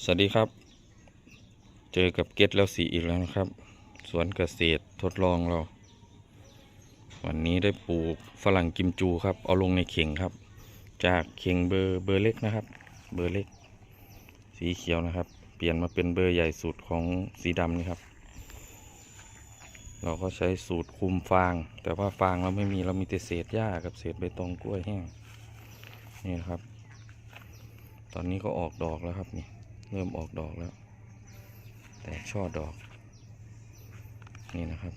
สวัสดีครับ เจอกับเกตแล้วสีอีกแล้วนะครับ สวนเกษตรทดลองเรา วันนี้ได้ปลูกฝรั่งกิมจูครับ เอาลงในเข่งครับ จากเข่งเบอร์เบอร์เล็กนะครับ เบอร์เล็ก สีเขียวนะครับ เปลี่ยนมาเป็นเบอร์ใหญ่สุดของสีดำนี่ครับ เราก็ใช้สูตรคุมฟาง แต่ว่าฟางเราไม่มีเรามีแต่เศษหญ้ากับเศษใบตองกล้วยแห้งนี่นะครับ ตอนนี้ก็ออกดอกแล้วครับนี่ เริ่มออกดอกแล้ว แตกช่อดอก นี่นะครับ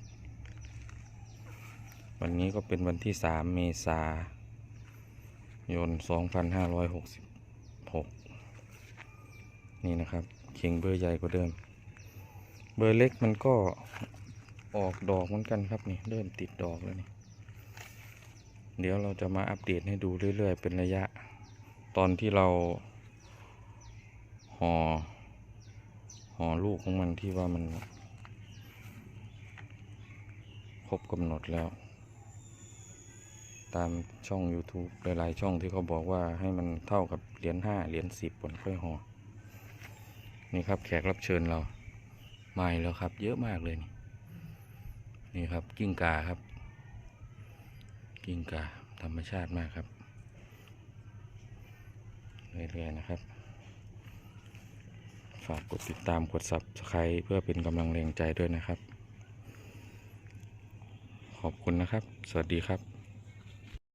วันนี้ก็เป็นวันที่สามเมษายนสองพันห้าร้อยหกสิบหกนี่นะครับเข่งเบอร์ใหญ่กว่าเดิม เบอร์เล็กมันก็ออกดอกเหมือนกันครับนี่เริ่มติดดอกแล้วนี่เดี๋ยวเราจะมาอัปเดตให้ดูเรื่อย ๆ เป็นระยะ ตอนที่เรา ห่อห่อลูกของมันที่ว่ามัน ครบกำหนดแล้ว ตามช่อง YouTube หลายๆช่องที่เขาบอกว่าให้มันเท่ากับเหรียญห้าเหรียญสิบผลค่อยห่อนี่ครับแขกรับเชิญเรามาแล้วครับ เยอะมากเลยนี่นี่ครับกิ้งกาครับ กิ้งกาธรรมชาติมากครับเรื่อยๆนะครับ ฝากกดติดตามกด subscribe เพื่อเป็นกำลังแรงใจด้วยนะครับ ขอบคุณนะครับ สวัสดีครับ